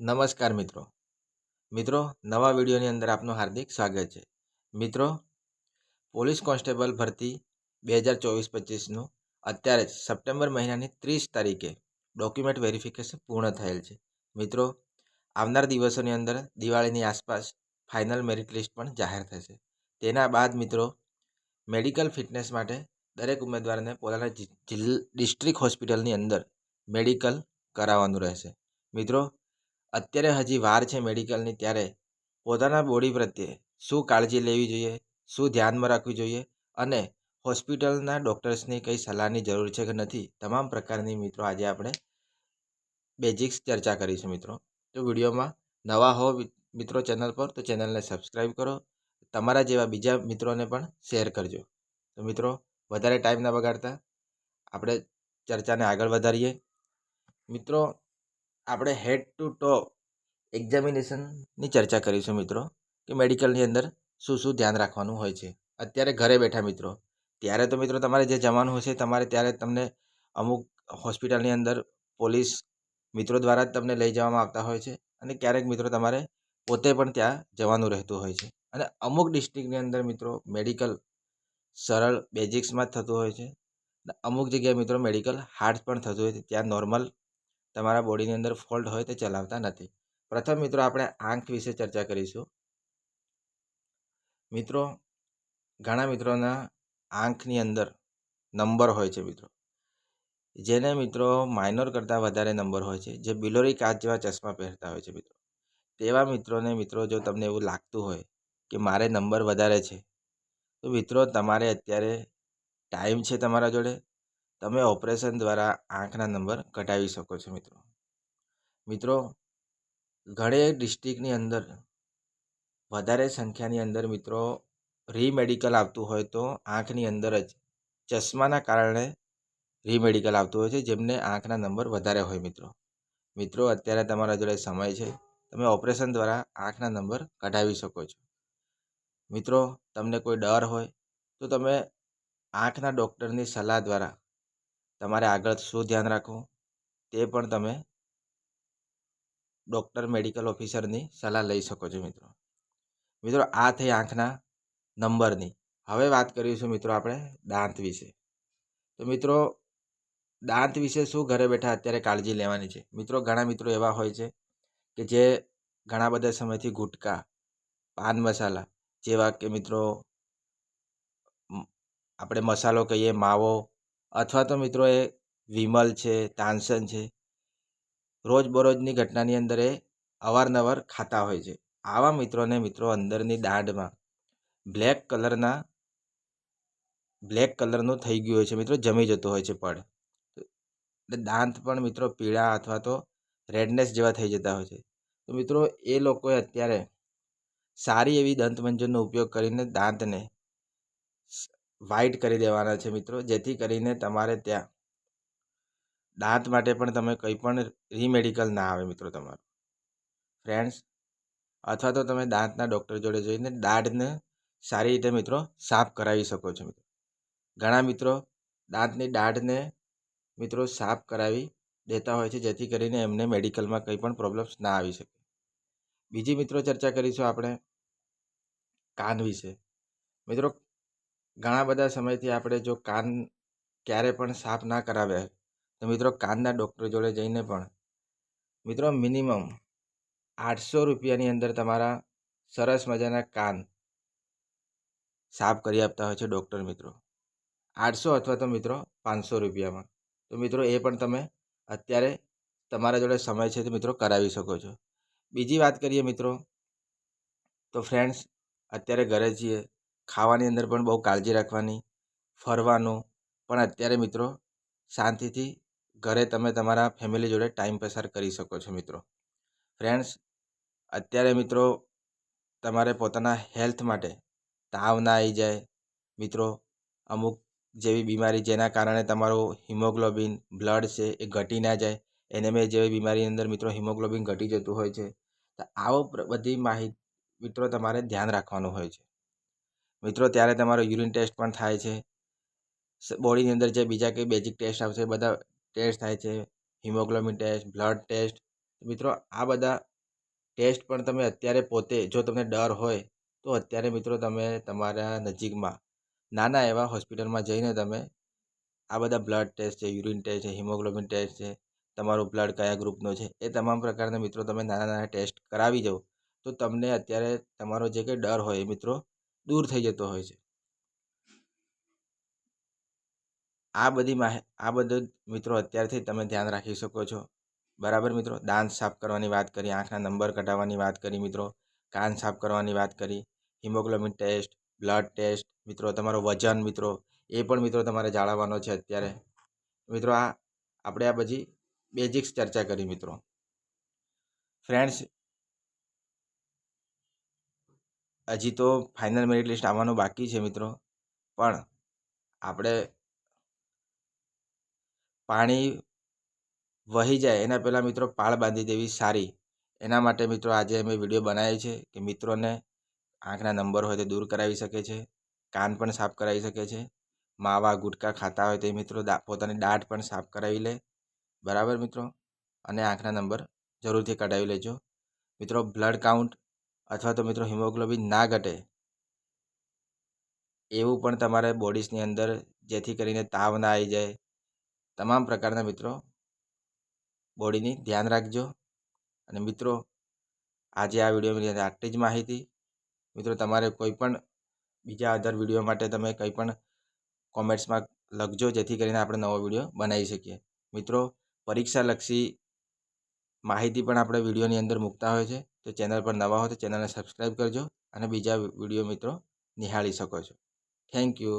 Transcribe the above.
નમસ્કાર મિત્રો. મિત્રો, નવા વિડીયોની અંદર આપનું હાર્દિક સ્વાગત છે. મિત્રો, પોલીસ કોન્સ્ટેબલ ભરતી બે હજાર ચોવીસ પચીસનું અત્યારે જ સપ્ટેમ્બર મહિનાની ત્રીસ તારીખે ડોક્યુમેન્ટ વેરિફિકેશન પૂર્ણ થયેલ છે. મિત્રો, આવનાર દિવસોની અંદર દિવાળીની આસપાસ ફાઇનલ મેરિટ લિસ્ટ પણ જાહેર થશે. તેના બાદ મિત્રો, મેડિકલ ફિટનેસ માટે દરેક ઉમેદવારને પોતાના જિલ્લા ડિસ્ટ્રિક્ટ હોસ્પિટલની અંદર મેડિકલ કરાવવાનું રહેશે. મિત્રો અત્યારે હજી વાર છે મેડિકલની, ત્યારે પોતાના બોડી પ્રત્યે શું કાળજી લેવી જોઈએ, શું ધ્યાનમાં રાખવું જોઈએ અને હોસ્પિટલના ડૉક્ટર્સની કઈ સલાહની જરૂર છે કે નથી, તમામ પ્રકારની મિત્રો આજે આપણે બેઝિક્સ ચર્ચા કરીશું મિત્રો. તો વિડીયોમાં નવા હો મિત્રો ચેનલ પર, તો ચેનલને સબસ્ક્રાઈબ કરો, તમારા જેવા બીજા મિત્રોને પણ શેર કરજો. તો મિત્રો, વધારે ટાઈમ ના બગાડતા, આપણે ચર્ચાને આગળ વધારીએ. મિત્રો આપણે હેડ ટુ ટો એક્ઝામિનેશનની ચર્ચા કરીશું મિત્રો, કે મેડિકલની અંદર શું શું ધ્યાન રાખવાનું હોય છે. અત્યારે ઘરે બેઠા મિત્રો, ત્યારે તો મિત્રો તમારે જે જવાનું હશે તમારે ત્યારે તમને અમુક હોસ્પિટલની અંદર પોલીસ મિત્રો દ્વારા જ તમને લઈ જવામાં આવતા હોય છે અને ક્યારેક મિત્રો તમારે પોતે પણ ત્યાં જવાનું રહેતું હોય છે. અને અમુક ડિસ્ટ્રિક્ટની અંદર મિત્રો મેડિકલ સરળ બેઝિક્સમાં જ થતું હોય છે. અમુક જગ્યાએ મિત્રો મેડિકલ હાર્ડ પણ થતું હોય છે. ત્યાં નોર્મલ તમારા બોડીની અંદર ફોલ્ટ હોય તે ચલાવતા નથી. પ્રથમ મિત્રો આપણે આંખ વિશે ચર્ચા કરીશું. મિત્રો, ઘણા મિત્રોના આંખની અંદર નંબર હોય છે મિત્રો. જેને મિત્રો માઇનોર કરતાં વધારે નંબર હોય છે, જે બિલોરી કાચ જેવા ચશ્મા પહેરતા હોય છે મિત્રો. તેવા મિત્રોને મિત્રો જો તમને એવું લાગતું હોય કે મારે નંબર વધારે છે, તો મિત્રો તમારે અત્યારે ટાઈમ છે તમારા જોડે તમે ઓપરેશન દ્વારા આંખના નંબર ઘટાડી શકો છો, મિત્રો. મિત્રો, ઘણી ડિસ્ટ્રિક્ટની અંદર, વધારે સંખ્યાની અંદર મિત્રો, રીમેડિકલ આવતું હોય તો આંખની અંદર જ ચશ્માના કારણે રીમેડિકલ આવતું હોય છે, જેમને આંખના નંબર વધારે હોય, મિત્રો. મિત્રો, અત્યારે તમારા જોડે સમય છે. તમે ઓપરેશન દ્વારા આંખના નંબર કઢાવી શકો છો. મિત્રો, તમને કોઈ ડર હોય તો તમે આંખના ડૉક્ટરની સલાહ દ્વારા તમારે આગળ શું ધ્યાન રાખવું? તે પણ તમે ડૉક્ટર, મેડિકલ ઓફિસરની સલાહ લઈ શકો છો મિત્રો. મિત્રો, આ થઈ આંખના નંબરની. હવે વાત કરીશું મિત્રો આપણે દાંત વિશે. તો મિત્રો, દાંત વિશે શું ઘરે બેઠા અત્યારે કાળજી લેવાની છે? મિત્રો, ઘણા મિત્રો એવા હોય છે કે જે ઘણા બધા સમયથી ગુટકા, પાન મસાલા જેવા કે મિત્રો આપણે મસાલો કહીએ, માવો અથવા તો મિત્રો એ વિમલ છે, તાનસન છે, રોજબરોજની ઘટનાની અંદર એ અવારનવાર ખાતા હોય છે. આવા મિત્રોને મિત્રો અંદરની દાઢમાં બ્લેક કલરના, બ્લેક કલરનું થઈ ગયું હોય છે મિત્રો, જમી જતું હોય છે પડ. એટલે દાંત પણ મિત્રો પીળા અથવા તો રેડનેસ જેવા થઈ જતા હોય છે. તો મિત્રો એ લોકોએ અત્યારે સારી એવી દંતમંજનનો ઉપયોગ કરીને દાંતને વ્હાઇટ કરી દેવાના છે મિત્રો, જેથી કરીને તમારે ત્યાં દાંત માટે પણ તમે કંઈ પણ રીમેડિકલ ના આવે મિત્રો તમારું. ફ્રેન્ડ્સ અથવા તો તમે દાંતના ડૉક્ટર જોડે જઈને દાઢને સારી રીતે મિત્રો સાફ કરાવી શકો છો મિત્રો. ઘણા મિત્રો દાંતની દાઢને મિત્રો સાફ કરાવી દેતા હોય છે, જેથી કરીને એમને મેડિકલમાં કંઈ પણ પ્રોબ્લેમ્સ ના આવી શકે. બીજી મિત્રો ચર્ચા કરીશું આપણે કાન વિશે. મિત્રો ઘણા બધા સમયથી આપણે જો કાન ક્યારે પણ સાફ ના કરાવ્યા તો મિત્રો કાનના ડૉક્ટર જોડે જઈને પણ, મિત્રો મિનિમમ આઠસો રૂપિયાની અંદર તમારા સરસ મજાના કાન સાફ કરી આપતા હોય છે ડૉક્ટર મિત્રો. આઠસો અથવા તો મિત્રો પાંચસો રૂપિયામાં. તો મિત્રો એ પણ તમે અત્યારે તમારા જોડે સમય છે તો મિત્રો કરાવી શકો છો. બીજી વાત કરીએ મિત્રો, તો ફ્રેન્ડ્સ અત્યારે ઘરે છીએ. ખાવાની અંદર પણ બહુ કાળજી રાખવાની, ફરવાનું. પણ અત્યારે મિત્રો, શાંતિથી ઘરે તમે તમારા ફેમિલી જોડે ટાઈમ પસાર કરી શકો છો મિત્રો. ફ્રેન્ડ્સ અત્યારે મિત્રો, તમારે પોતાના હેલ્થ માટે તાવ ના આવી જાય. મિત્રો, અમુક જેવી બીમારી જેના કારણે તમારું હિમોગ્લોબિન બ્લડ છે એ ઘટી ના જાય. એનેમિયા જેવી બીમારીની અંદર મિત્રો હિમોગ્લોબિન ઘટી જતું હોય છે. તો આવો બધી માહિતી મિત્રો તમારે ધ્યાન રાખવાનું હોય છે. મિત્રો, ત્યારે તમારો યુરિન ટેસ્ટ પણ થાય છે. બોડીની અંદર જે બીજા કંઈ બેઝિક ટેસ્ટ આવશે બધા ટેસ્ટ થાય છે. હિમોગ્લોબિન ટેસ્ટ બ્લડ ટેસ્ટ મિત્રો, આ બધા ટેસ્ટ પણ તમે અત્યારે પોતે, જો તમને ડર હોય, તો અત્યારે મિત્રો તમે તમારા નજીકમાં, નાના એવા હોસ્પિટલમાં જઈને તમે આ બધા બ્લડ ટેસ્ટ છે યુરિન ટેસ્ટ છે હિમોગ્લોબિન ટેસ્ટ છે, તમારું બ્લડ કયા ગ્રુપનો છે, એ તમામ પ્રકારના મિત્રો તમે નાના નાના ટેસ્ટ કરાવી જાઓ તો તમને અત્યારે તમારો જે કંઈ ડર હોય એ મિત્રો દૂર થઈ જતો હોય છે. આ બધી માહિતી આ બધું મિત્રો અત્યારથી તમે ધ્યાન રાખી શકો છો. બરાબર મિત્રો? દાંત સાફ કરવાની વાત કરી, આંખના નંબર કઢાવવાની વાત કરી મિત્રો, કાન સાફ કરવાની વાત કરી, હિમોગ્લોબિન ટેસ્ટ, બ્લડ ટેસ્ટ, મિત્રો તમારો વજન મિત્રો, એ પણ મિત્રો તમારે જાળવવાનો છે અત્યારે. મિત્રો આ, આપણે આ બધી બેઝિક્સ ચર્ચા કરી મિત્રો. ફ્રેન્ડ્સ હજી તો ફાઇનલ મેરિટ લિસ્ટ આવવાનું બાકી છે મિત્રો. પણ આપણે પાણી વહી જાય એના પહેલાં મિત્રો પાળ બાંધી દેવી સારી. એના માટે મિત્રો આજે અમે વીડિયો બનાવ્યો છે કે મિત્રોને આંખના નંબર હોય તે દૂર કરાવી શકે છે, કાન પણ સાફ કરાવી શકે છે, માવા, ગુટકા ખાતા હોય તે મિત્રો પોતાની દાઢ પણ સાફ કરાવી લે. બરાબર મિત્રો? અને આંખના નંબર જરૂરથી કઢાવી લેજો. મિત્રો બ્લડ કાઉન્ટ અથવા તો મિત્રો હિમોગ્લોબિન ના ઘટે, એવું પણ તમારે બોડીસની અંદર જેથી કરીને તાવ ના આવી જાય. તમામ પ્રકારના મિત્રો બોડીની ધ્યાન રાખજો. અને મિત્રો, આજે આ વિડીયોની અંદર આટલી જ માહિતી. મિત્રો, તમારે કોઈ પણ બીજા અધર વીડિયો માટે તમે કંઈ પણ કોમેન્ટ્સમાં લખજો જેથી કરીને આપણે નવો વીડિયો બનાવી શકીએ. મિત્રો, પરીક્ષાલક્ષી માહિતી પણ આપણે વિડીયોની અંદર મૂકતા હોય છે. તો ચેનલ પર નવા હો તો ચેનલને સબસ્ક્રાઈબ કરજો અને બીજા વીડિયો મિત્રો નિહાળી શકો છો. Thank you.